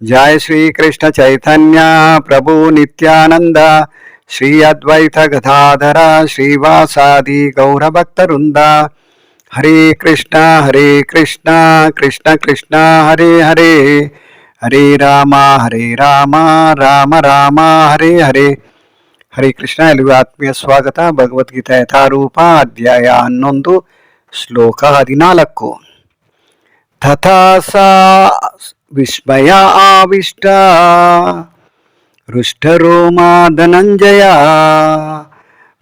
जय श्री कृष्ण चैतन्य प्रभु नित्यानंद श्री अद्वैत गदाधर श्रीवासादि गौर भक्तवृंद हरे कृष्ण हरे कृष्ण कृष्ण कृष्ण हरे हरे हरे ರಾಮ ಹರೇ ರಾಮ ರಾಮ ರಾಮ ಹರೇ ಹರೇ ಹರೇ ಕೃಷ್ಣ ಎಲ್ಲಿಗೂ ಆತ್ಮೀಯ ಸ್ವಾಗತ ಭಗವದ್ಗೀತಾ ಯಥಾರೂಪ ಅಧ್ಯಾಯ ಹನ್ನೊಂದು ಶ್ಲೋಕ ಹದಿನಾಲ್ಕು ತಥಾ ಸಾ ವಿಸ್ಮಯ ಆವಿಷ್ಟ. ಹೃಷ್ಟರೋಮಾ ಧನಂಜಯ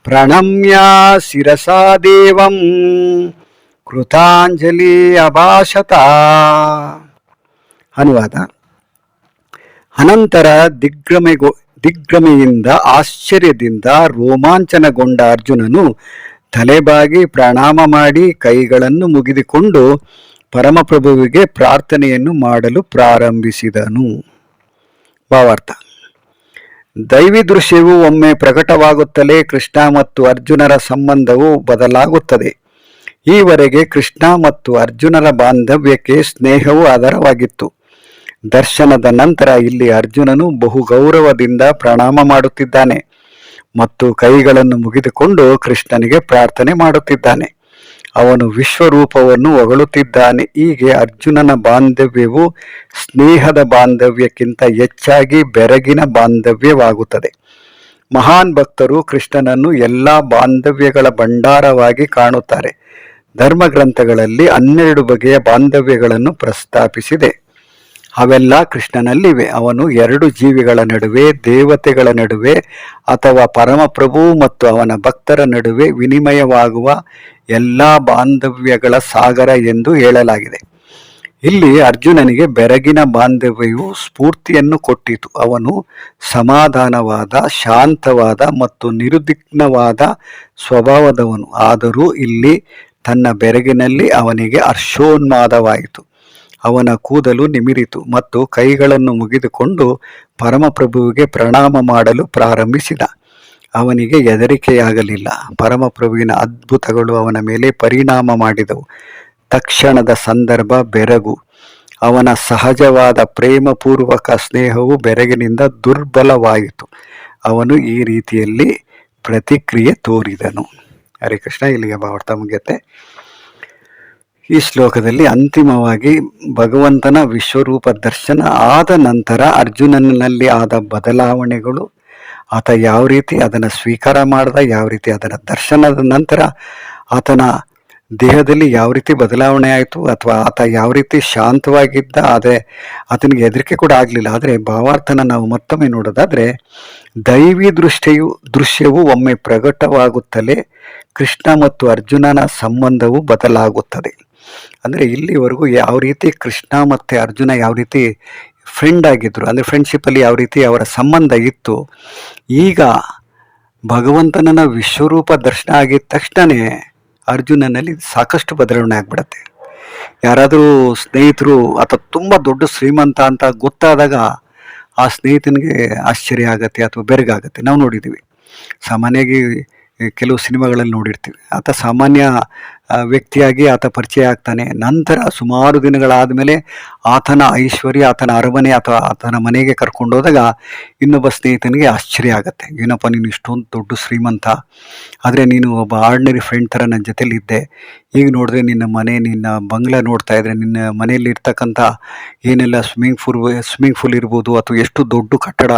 ಪ್ರಣಮ್ಯ ಶಿರಸಾ ದೇವಂ. ಕೃತಾಂಜಲಿ ಅಭಾಷತ. ಅನುವಾದ. ಅನಂತರ ದಿಗ್ರಮೆಗೋ, ದಿಗ್ರಮೆಯಿಂದ ಆಶ್ಚರ್ಯದಿಂದ ರೋಮಾಂಚನಗೊಂಡ ಅರ್ಜುನನು ತಲೆಬಾಗಿ ಪ್ರಣಾಮ ಮಾಡಿ ಕೈಗಳನ್ನು ಮುಗಿದುಕೊಂಡು ಪರಮಪ್ರಭುವಿಗೆ ಪ್ರಾರ್ಥನೆಯನ್ನು ಮಾಡಲು ಪ್ರಾರಂಭಿಸಿದನು. ಭಾವಾರ್ಥ. ದೈವಿ ದೃಶ್ಯವು ಒಮ್ಮೆ ಪ್ರಕಟವಾಗುತ್ತಲೇ ಕೃಷ್ಣ ಮತ್ತು ಅರ್ಜುನರ ಸಂಬಂಧವು ಬದಲಾಗುತ್ತದೆ. ಈವರೆಗೆ ಕೃಷ್ಣ ಮತ್ತು ಅರ್ಜುನರ ಬಾಂಧವ್ಯಕ್ಕೆ ಸ್ನೇಹವು ಆಧಾರವಾಗಿತ್ತು. ದರ್ಶನದ ನಂತರ ಇಲ್ಲಿ ಅರ್ಜುನನು ಬಹು ಗೌರವದಿಂದ ಪ್ರಣಾಮ ಮಾಡುತ್ತಿದ್ದಾನೆ ಮತ್ತು ಕೈಗಳನ್ನು ಮುಗಿದುಕೊಂಡು ಕೃಷ್ಣನಿಗೆ ಪ್ರಾರ್ಥನೆ ಮಾಡುತ್ತಿದ್ದಾನೆ. ಅವನು ವಿಶ್ವರೂಪವನ್ನು ಹೊಗಳುತ್ತಿದ್ದಾನೆ. ಹೀಗೆ ಅರ್ಜುನನ ಬಾಂಧವ್ಯವು ಸ್ನೇಹದ ಬಾಂಧವ್ಯಕ್ಕಿಂತ ಹೆಚ್ಚಾಗಿ ಬೆರಗಿನ ಬಾಂಧವ್ಯವಾಗುತ್ತದೆ. ಮಹಾನ್ ಭಕ್ತರು ಕೃಷ್ಣನನ್ನು ಎಲ್ಲ ಬಾಂಧವ್ಯಗಳ ಭಂಡಾರವಾಗಿ ಕಾಣುತ್ತಾರೆ. ಧರ್ಮಗ್ರಂಥಗಳಲ್ಲಿ ಹನ್ನೆರಡು ಬಗೆಯ ಬಾಂಧವ್ಯಗಳನ್ನು ಪ್ರಸ್ತಾಪಿಸಿದೆ. ಅವೆಲ್ಲ ಕೃಷ್ಣನಲ್ಲಿವೆ. ಅವನು ಎರಡು ಜೀವಿಗಳ ನಡುವೆ, ದೇವತೆಗಳ ನಡುವೆ ಅಥವಾ ಪರಮಪ್ರಭು ಮತ್ತು ಅವನ ಭಕ್ತರ ನಡುವೆ ವಿನಿಮಯವಾಗುವ ಎಲ್ಲ ಬಾಂಧವ್ಯಗಳ ಸಾಗರ ಎಂದು ಹೇಳಲಾಗಿದೆ. ಇಲ್ಲಿ ಅರ್ಜುನನಿಗೆ ಬೆರಗಿನ ಬಾಂಧವ್ಯವು ಸ್ಫೂರ್ತಿಯನ್ನು ಕೊಟ್ಟಿತು. ಅವನು ಸಮಾಧಾನವಾದ, ಶಾಂತವಾದ ಮತ್ತು ನಿರುದಿಗ್ನವಾದ ಸ್ವಭಾವದವನು. ಆದರೂ ಇಲ್ಲಿ ತನ್ನ ಬೆರಗಿನಲ್ಲಿ ಅವನಿಗೆ ಹರ್ಷೋನ್ಮಾದವಾಯಿತು. ಅವನ ಕೂದಲು ನಿಮಿರಿತು ಮತ್ತು ಕೈಗಳನ್ನು ಮುಗಿದುಕೊಂಡು ಪರಮಪ್ರಭುವಿಗೆ ಪ್ರಣಾಮ ಮಾಡಲು ಪ್ರಾರಂಭಿಸಿದ. ಅವನಿಗೆ ಹೆದರಿಕೆಯಾಗಲಿಲ್ಲ. ಪರಮಪ್ರಭುವಿನ ಅದ್ಭುತಗಳು ಅವನ ಮೇಲೆ ಪರಿಣಾಮ ಮಾಡಿದವು. ತಕ್ಷಣದ ಸಂದರ್ಭ ಬೆರಗು. ಅವನ ಸಹಜವಾದ ಪ್ರೇಮಪೂರ್ವಕ ಸ್ನೇಹವು ಬೆರಗಿನಿಂದ ದುರ್ಬಲವಾಯಿತು. ಅವನು ಈ ರೀತಿಯಲ್ಲಿ ಪ್ರತಿಕ್ರಿಯೆ ತೋರಿದನು. ಹರೇ ಕೃಷ್ಣ, ಇಲ್ಲಿಗೆ ಭಾವಾರ್ಥ ಮುಗಿಯುತ್ತೆ. ಈ ಶ್ಲೋಕದಲ್ಲಿ ಅಂತಿಮವಾಗಿ ಭಗವಂತನ ವಿಶ್ವರೂಪ ದರ್ಶನ ಆದ ನಂತರ ಅರ್ಜುನನಲ್ಲಿ ಆದ ಬದಲಾವಣೆಗಳು, ಆತ ಯಾವ ರೀತಿ ಅದನ್ನು ಸ್ವೀಕಾರ ಮಾಡಿದ, ಯಾವ ರೀತಿ ಅದರ ದರ್ಶನದ ನಂತರ ಆತನ ದೇಹದಲ್ಲಿ ಯಾವ ರೀತಿ ಬದಲಾವಣೆ ಆಯಿತು, ಅಥವಾ ಆತ ಯಾವ ರೀತಿ ಶಾಂತವಾಗಿದ್ದ ಆದರೆ ಆತನಿಗೆ ಹೆದರಿಕೆ ಕೂಡ ಆಗಲಿಲ್ಲ. ಆದರೆ ಭಾವಾರ್ಥನ ನಾವು ಮತ್ತೊಮ್ಮೆ ನೋಡೋದಾದರೆ, ದೈವಿ ದೃಷ್ಟಿಯು, ದೃಶ್ಯವು ಒಮ್ಮೆ ಪ್ರಕಟವಾಗುತ್ತಲೇ ಕೃಷ್ಣ ಮತ್ತು ಅರ್ಜುನನ ಸಂಬಂಧವು ಬದಲಾಗುತ್ತದೆ. ಅಂದರೆ ಇಲ್ಲಿವರೆಗೂ ಯಾವ ರೀತಿ ಕೃಷ್ಣ ಮತ್ತು ಅರ್ಜುನ ಯಾವ ರೀತಿ ಫ್ರೆಂಡ್ ಆಗಿದ್ರು, ಅಂದರೆ ಫ್ರೆಂಡ್ಶಿಪ್ಪಲ್ಲಿ ಯಾವ ರೀತಿ ಅವರ ಸಂಬಂಧ ಇತ್ತು, ಈಗ ಭಗವಂತನ ವಿಶ್ವರೂಪ ದರ್ಶನ ಆಗಿದ ತಕ್ಷಣವೇ ಅರ್ಜುನನಲ್ಲಿ ಸಾಕಷ್ಟು ಬದಲಾವಣೆ ಆಗ್ಬಿಡತ್ತೆ. ಯಾರಾದರೂ ಸ್ನೇಹಿತರು ಅಥವಾ ತುಂಬ ದೊಡ್ಡ ಶ್ರೀಮಂತ ಅಂತ ಗೊತ್ತಾದಾಗ ಆ ಸ್ನೇಹಿತನಿಗೆ ಆಶ್ಚರ್ಯ ಆಗುತ್ತೆ ಅಥವಾ ಬೆರಗಾಗತ್ತೆ. ನಾವು ನೋಡಿದ್ದೀವಿ ಸಾಮಾನ್ಯವಾಗಿ ಕೆಲವು ಸಿನಿಮಾಗಳಲ್ಲಿ ನೋಡಿರ್ತೀವಿ. ಆತ ಸಾಮಾನ್ಯ ವ್ಯಕ್ತಿಯಾಗಿ ಆತ ಪರಿಚಯ ಆಗ್ತಾನೆ. ನಂತರ ಸುಮಾರು ದಿನಗಳಾದ ಮೇಲೆ ಆತನ ಐಶ್ವರ್ಯ, ಆತನ ಅರಮನೆ ಅಥವಾ ಆತನ ಮನೆಗೆ ಕರ್ಕೊಂಡು ಹೋದಾಗ ಇನ್ನೊಬ್ಬ ಸ್ನೇಹಿತನಿಗೆ ಆಶ್ಚರ್ಯ ಆಗುತ್ತೆ. ಏನಪ್ಪ, ನೀನು ಇಷ್ಟೊಂದು ದೊಡ್ಡ ಶ್ರೀಮಂತ, ಆದರೆ ನೀನು ಒಬ್ಬ ಆರ್ಡಿನರಿ ಫ್ರೆಂಡ್ ಥರ ನನ್ನ ಜೊತೆಲಿ ಇದ್ದೆ ಈಗ ನೋಡಿದ್ರೆ ನಿನ್ನ ಮನೆ, ನಿನ್ನ ಬಂಗ್ಲಾ ನೋಡ್ತಾ ಇದ್ರೆ, ನಿನ್ನ ಮನೆಯಲ್ಲಿ ಇರ್ತಕ್ಕಂಥ ಏನೆಲ್ಲ ಸ್ವಿಮ್ಮಿಂಗ್ ಫೂಲ್ ಸ್ವಿಮ್ಮಿಂಗ್ ಫೂಲ್ ಇರ್ಬೋದು ಅಥವಾ ಎಷ್ಟು ದೊಡ್ಡ ಕಟ್ಟಡ,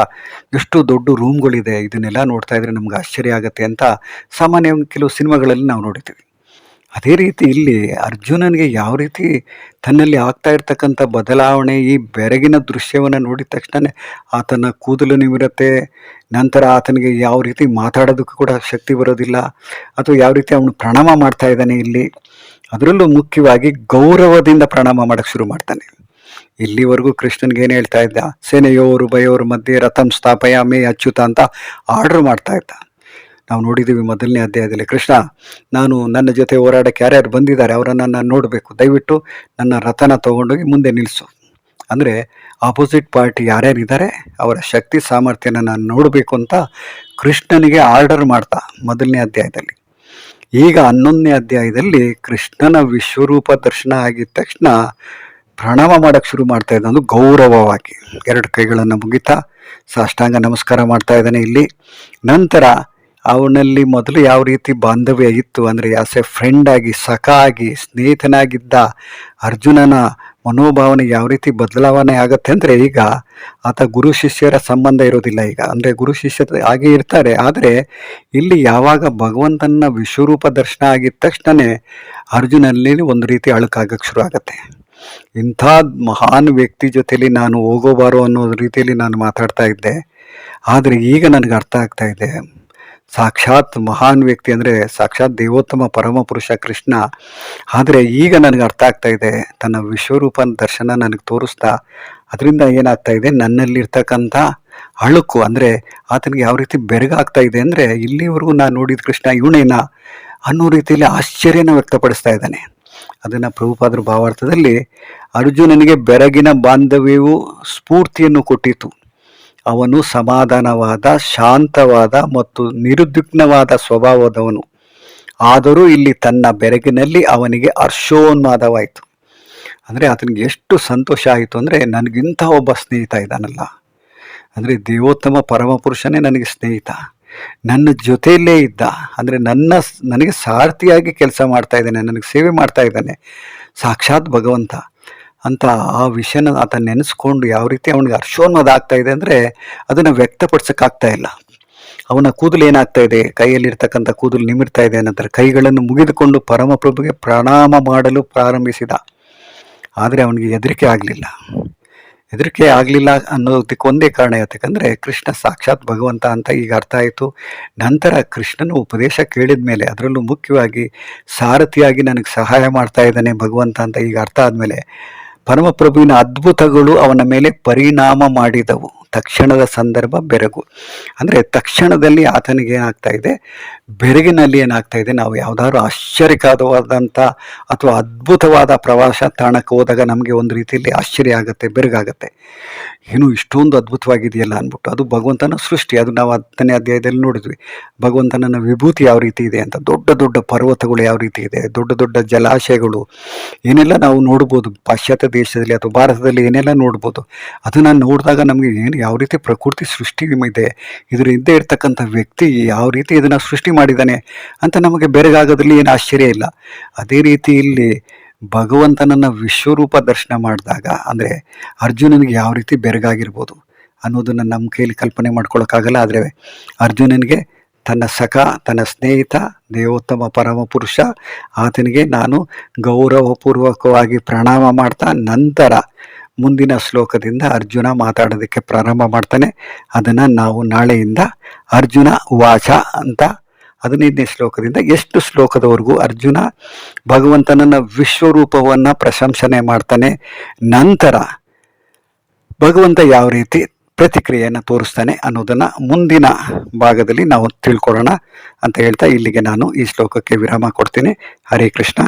ಎಷ್ಟು ದೊಡ್ಡ ರೂಮ್ಗಳಿದೆ, ಇದನ್ನೆಲ್ಲ ನೋಡ್ತಾ ಇದ್ರೆ ನಮ್ಗೆ ಆಶ್ಚರ್ಯ ಆಗುತ್ತೆ ಅಂತ ಸಾಮಾನ್ಯವಾಗಿ ಕೆಲವು ಸಿನಿಮಾಗಳಲ್ಲಿ ನಾವು ನೋಡಿದ್ದೀವಿ. ಅದೇ ರೀತಿ ಇಲ್ಲಿ ಅರ್ಜುನನಿಗೆ ಯಾವ ರೀತಿ ತನ್ನಲ್ಲಿ ಆಗ್ತಾ ಇರ್ತಕ್ಕಂಥ ಬದಲಾವಣೆ ಈ ಬೆರಗಿನ ದೃಶ್ಯವನ್ನು ನೋಡಿದ ತಕ್ಷಣ ಆತನ ಕೂದಲು ನಿಮಿರುತ್ತೆ, ನಂತರ ಆತನಿಗೆ ಯಾವ ರೀತಿ ಮಾತಾಡೋದಕ್ಕೂ ಕೂಡ ಶಕ್ತಿ ಬರೋದಿಲ್ಲ, ಅಥವಾ ಯಾವ ರೀತಿ ಅವನು ಪ್ರಣಾಮ ಮಾಡ್ತಾ ಇದ್ದಾನೆ ಇಲ್ಲಿ. ಅದರಲ್ಲೂ ಮುಖ್ಯವಾಗಿ ಗೌರವದಿಂದ ಪ್ರಣಾಮ ಮಾಡೋಕ್ಕೆ ಶುರು ಮಾಡ್ತಾನೆ. ಇಲ್ಲಿವರೆಗೂ ಕೃಷ್ಣನ್ಗೆ ಏನು ಹೇಳ್ತಾ ಇದ್ದ? ಸೇನೆಯೋರು ಬಯೋರು ಮಧ್ಯೆ ರಥಂ ಸ್ಥಾಪಯಾಮಿ ಅಚ್ಯುತ ಅಂತ ಆರ್ಡರ್ ಮಾಡ್ತಾ ಇದ್ದ. ನಾವು ನೋಡಿದ್ದೀವಿ ಮೊದಲನೇ ಅಧ್ಯಾಯದಲ್ಲಿ, ಕೃಷ್ಣ, ನಾನು ನನ್ನ ಜೊತೆ ಹೋರಾಡಕ್ಕೆ ಯಾರ್ಯಾರು ಬಂದಿದ್ದಾರೆ ಅವರನ್ನು ನಾನು ನೋಡಬೇಕು. ದಯವಿಟ್ಟು ನನ್ನ ರಥನ ತೊಗೊಂಡೋಗಿ ಮುಂದೆ ನಿಲ್ಲಿಸು. ಅಂದರೆ ಆಪೋಸಿಟ್ ಪಾರ್ಟಿ ಯಾರ್ಯಾರಿದ್ದಾರೆ, ಅವರ ಶಕ್ತಿ ಸಾಮರ್ಥ್ಯನ ನಾನು ನೋಡಬೇಕು ಅಂತ ಕೃಷ್ಣನಿಗೆ ಆರ್ಡರ್ ಮಾಡ್ತಾ ಮೊದಲನೇ ಅಧ್ಯಾಯದಲ್ಲಿ. ಈಗ ಹನ್ನೊಂದನೇ ಅಧ್ಯಾಯದಲ್ಲಿ ಕೃಷ್ಣನ ವಿಶ್ವರೂಪ ದರ್ಶನ ಆಗಿದ ತಕ್ಷಣ ಪ್ರಣಾಮ ಮಾಡಕ್ಕೆ ಶುರು ಮಾಡ್ತಾ ಇದ್ದಂದು ಗೌರವವಾಗಿ. ಎರಡು ಕೈಗಳನ್ನು ಮುಗಿತಾ ಸಾಷ್ಟಾಂಗ ನಮಸ್ಕಾರ ಮಾಡ್ತಾ ಇದ್ದಾನೆ ಇಲ್ಲಿ. ನಂತರ ಅವನಲ್ಲಿ ಮೊದಲು ಯಾವ ರೀತಿ ಬಾಂಧವ್ಯ ಇತ್ತು ಅಂದರೆ ಆಸ್ ಎ ಫ್ರೆಂಡ್ ಆಗಿ, ಸಖ ಆಗಿ, ಸ್ನೇಹಿತನಾಗಿದ್ದ ಅರ್ಜುನನ ಮನೋಭಾವನೆ ಯಾವ ರೀತಿ ಬದಲಾವಣೆ ಆಗುತ್ತೆ ಅಂದರೆ ಈಗ ಆತ ಗುರು ಶಿಷ್ಯರ ಸಂಬಂಧ ಇರೋದಿಲ್ಲ ಈಗ. ಅಂದರೆ ಗುರು ಶಿಷ್ಯ ಹಾಗೆ ಇರ್ತಾರೆ. ಆದರೆ ಇಲ್ಲಿ ಯಾವಾಗ ಭಗವಂತನ ವಿಶ್ವರೂಪ ದರ್ಶನ ಆಗಿದ ತಕ್ಷಣವೇ ಅರ್ಜುನಲ್ಲಿ ಒಂದು ರೀತಿ ಅಳುಕಾಗಕ್ಕೆ ಶುರು ಆಗುತ್ತೆ ಇಂಥ ಮಹಾನ್ ವ್ಯಕ್ತಿ ಜೊತೆಲಿ ನಾನು ಹೋಗೋಬಾರೋ ಅನ್ನೋ ರೀತಿಯಲ್ಲಿ ನಾನು ಮಾತಾಡ್ತಾ ಇದ್ದೆ. ಆದರೆ ಈಗ ನನಗೆ ಅರ್ಥ ಆಗ್ತಾ ಇದೆ. ಸಾಕ್ಷಾತ್ ಮಹಾನ್ ವ್ಯಕ್ತಿ ಅಂದರೆ ಸಾಕ್ಷಾತ್ ದೇವೋತ್ತಮ ಪರಮ ಪುರುಷ ಕೃಷ್ಣ. ಆದರೆ ಈಗ ನನಗೆ ಅರ್ಥ ಆಗ್ತಾ ಇದೆ, ತನ್ನ ವಿಶ್ವರೂಪನ ದರ್ಶನ ನನಗೆ ತೋರಿಸ್ತಾ, ಅದರಿಂದ ಏನಾಗ್ತಾ ಇದೆ, ನನ್ನಲ್ಲಿರ್ತಕ್ಕಂಥ ಅಳುಕು ಅಂದರೆ ಆತನಿಗೆ ಯಾವ ರೀತಿ ಬೆರಗಾಗ್ತಾ ಇದೆ ಅಂದರೆ ಇಲ್ಲಿವರೆಗೂ ನಾನು ನೋಡಿದ ಕೃಷ್ಣ ಇವನೇನ ಅನ್ನೋ ರೀತಿಯಲ್ಲಿ ಆಶ್ಚರ್ಯನ ವ್ಯಕ್ತಪಡಿಸ್ತಾ ಇದ್ದಾನೆ. ಅದನ್ನು ಪ್ರಭುಪಾದ್ರ ಭಾವಾರ್ಥದಲ್ಲಿ ಅರ್ಜುನನಿಗೆ ಬೆರಗಿನ ಬಾಂಧವ್ಯವು ಸ್ಫೂರ್ತಿಯನ್ನು ಕೊಟ್ಟಿತು. ಅವನು ಸಮಾಧಾನವಾದ, ಶಾಂತವಾದ ಮತ್ತು ನಿರುದ್ವಿಗ್ನವಾದ ಸ್ವಭಾವದವನು. ಆದರೂ ಇಲ್ಲಿ ತನ್ನ ಬೆರಗಿನಲ್ಲಿ ಅವನಿಗೆ ಹರ್ಷೋನ್ಮಾದವಾಯಿತು. ಅಂದರೆ ಆತನಿಗೆ ಎಷ್ಟು ಸಂತೋಷ ಆಯಿತು ಅಂದರೆ ನನಗಿಂತ ಒಬ್ಬ ಸ್ನೇಹಿತ ಇದ್ದಾನಲ್ಲ. ಅಂದರೆ ದೇವೋತ್ತಮ ಪರಮಪುರುಷನೇ ನನಗೆ ಸ್ನೇಹಿತ. ನನ್ನ ಜೊತೆಯಲ್ಲೇ ಇದ್ದ, ಅಂದರೆ ನನ್ನ ನನಗೆ ಸಾರ್ಥಿಯಾಗಿ ಕೆಲಸ ಮಾಡ್ತಾ ಇದ್ದಾನೆ, ನನಗೆ ಸೇವೆ ಮಾಡ್ತಾ ಇದ್ದಾನೆ. ಸಾಕ್ಷಾತ್ ಭಗವಂತ. ಅಂತ ಆ ವಿಷಯನ ಆತ ನೆನೆಸ್ಕೊಂಡು ಯಾವ ರೀತಿ ಅವನಿಗೆ ಹರ್ಷೋನ್ಮದ ಆಗ್ತಾ ಇದೆ ಅಂದರೆ ಅದನ್ನು ವ್ಯಕ್ತಪಡಿಸೋಕ್ಕಾಗ್ತಾ ಇಲ್ಲ. ಅವನ ಕೂದಲು ಏನಾಗ್ತಾ ಇದೆ? ಕೈಯಲ್ಲಿರ್ತಕ್ಕಂಥ ಕೂದಲು ನಿಮಿರ್ತಾ ಇದೆ ನಂತರ ಕೈಗಳನ್ನು ಮುಗಿದುಕೊಂಡು ಪರಮಪ್ರಭುಗೆ ಪ್ರಣಾಮ ಮಾಡಲು ಪ್ರಾರಂಭಿಸಿದ. ಆದರೆ ಅವನಿಗೆ ಹೆದರಿಕೆ ಆಗಲಿಲ್ಲ. ಹೆದರಿಕೆ ಆಗಲಿಲ್ಲ ಅನ್ನೋದಕ್ಕೆ ಒಂದೇ ಕಾರಣ ಯಾತಕ್ಕಂದರೆ ಕೃಷ್ಣ ಸಾಕ್ಷಾತ್ ಭಗವಂತ ಅಂತ ಈಗ ಅರ್ಥ ಆಯಿತು. ನಂತರ ಕೃಷ್ಣನ ಉಪದೇಶ ಕೇಳಿದ ಮೇಲೆ ಅದರಲ್ಲೂ ಮುಖ್ಯವಾಗಿ ಸಾರಥಿಯಾಗಿ ನನಗೆ ಸಹಾಯ ಮಾಡ್ತಾ ಇದ್ದಾನೆ ಭಗವಂತ ಅಂತ ಈಗ ಅರ್ಥ ಆದಮೇಲೆ ಪರಮಪ್ರಭುವಿನ ಅದ್ಭುತಗಳು ಅವನ ಮೇಲೆ ಪರಿಣಾಮ ಮಾಡಿದವು. ತಕ್ಷಣದ ಸಂದರ್ಭ ಬೆರಗು. ಅಂದರೆ ತಕ್ಷಣದಲ್ಲಿ ಆತನಿಗೆ ಏನಾಗ್ತಾ ಇದೆ? ಬೆರಗಿನಲ್ಲಿ ಏನಾಗ್ತಾ ಇದೆ? ನಾವು ಯಾವುದಾದ್ರು ಆಶ್ಚರ್ಯಕರವಾದಂಥ ಅಥವಾ ಅದ್ಭುತವಾದ ಪ್ರವಾಸ ತಾಣಕ್ಕೆ ಹೋದಾಗ ನಮಗೆ ಒಂದು ರೀತಿಯಲ್ಲಿ ಆಶ್ಚರ್ಯ ಆಗುತ್ತೆ, ಬೆರಗಾಗುತ್ತೆ. ಏನು ಇಷ್ಟೊಂದು ಅದ್ಭುತವಾಗಿದೆಯಲ್ಲ ಅಂದ್ಬಿಟ್ಟು, ಅದು ಭಗವಂತನ ಸೃಷ್ಟಿ. ಅದು ನಾವು ಹತ್ತನೇ ಅಧ್ಯಾಯದಲ್ಲಿ ನೋಡಿದ್ವಿ. ಭಗವಂತನ ವಿಭೂತಿ ಯಾವ ರೀತಿ ಇದೆ ಅಂತ. ದೊಡ್ಡ ದೊಡ್ಡ ಪರ್ವತಗಳು ಯಾವ ರೀತಿ ಇದೆ? ದೊಡ್ಡ ದೊಡ್ಡ ಜಲಾಶಯಗಳು. ಏನೆಲ್ಲ ನಾವು ನೋಡ್ಬೋದು? ಪಾಶ್ಚಾತ್ಯ ದೇಶದಲ್ಲಿ ಅಥವಾ ಭಾರತದಲ್ಲಿ ಏನೆಲ್ಲ ನೋಡ್ಬೋದು? ಅದನ್ನು ನೋಡಿದಾಗ ನಮಗೆ ಏನು ಯಾವ ರೀತಿ ಪ್ರಕೃತಿ ಸೃಷ್ಟಿ ಇದೆ ಇದರ ಹಿಂದೆ ಇರ್ತಕ್ಕಂಥ ವ್ಯಕ್ತಿ ಯಾವ ರೀತಿ ಇದನ್ನು ಸೃಷ್ಟಿ ಮಾಡಿದ್ದಾನೆ ಅಂತ ನಮಗೆ ಬೆರಗಾಗೋದ್ರಲ್ಲಿ ಏನು ಆಶ್ಚರ್ಯ ಇಲ್ಲ. ಅದೇ ರೀತಿ ಇಲ್ಲಿ ಭಗವಂತನನ್ನು ವಿಶ್ವರೂಪ ದರ್ಶನ ಮಾಡಿದಾಗ ಅಂದರೆ ಅರ್ಜುನನಿಗೆ ಯಾವ ರೀತಿ ಬೆರಗಾಗಿರ್ಬೋದು ಅನ್ನೋದನ್ನು ನಮ್ಮ ಕೈಯಲ್ಲಿ ಕಲ್ಪನೆ ಮಾಡ್ಕೊಳ್ಳೋಕ್ಕಾಗಲ್ಲ ಆದರೆ ಅರ್ಜುನನಿಗೆ ತನ್ನ ಸಖ, ತನ್ನ ಸ್ನೇಹಿತ, ದೇವೋತ್ತಮ ಪರಮ ಪುರುಷ, ಆತನಿಗೆ ನಾನು ಗೌರವಪೂರ್ವಕವಾಗಿ ಪ್ರಣಾಮ ಮಾಡ್ತಾ ನಂತರ ಮುಂದಿನ ಶ್ಲೋಕದಿಂದ ಅರ್ಜುನ ಮಾತಾಡೋದಕ್ಕೆ ಪ್ರಾರಂಭ ಮಾಡ್ತಾನೆ. ಅದನ್ನು ನಾವು ನಾಳೆಯಿಂದ ಅರ್ಜುನ ವಾಚ ಅಂತ ಹದಿನೈದನೇ ಶ್ಲೋಕದಿಂದ ಎಷ್ಟು ಶ್ಲೋಕದವರೆಗೂ ಅರ್ಜುನ ಭಗವಂತನನ್ನ ವಿಶ್ವರೂಪವನ್ನು ಪ್ರಶಂಸನೆ ಮಾಡ್ತಾನೆ. ನಂತರ ಭಗವಂತ ಯಾವ ರೀತಿ ಪ್ರತಿಕ್ರಿಯೆಯನ್ನು ತೋರಿಸ್ತಾನೆ ಅನ್ನೋದನ್ನು ಮುಂದಿನ ಭಾಗದಲ್ಲಿ ನಾವು ತಿಳ್ಕೊಳ್ಳೋಣ ಅಂತ ಹೇಳ್ತಾ ಇಲ್ಲಿಗೆ ನಾನು ಈ ಶ್ಲೋಕಕ್ಕೆ ವಿರಾಮ ಕೊಡ್ತೀನಿ. ಹರೇ ಕೃಷ್ಣ.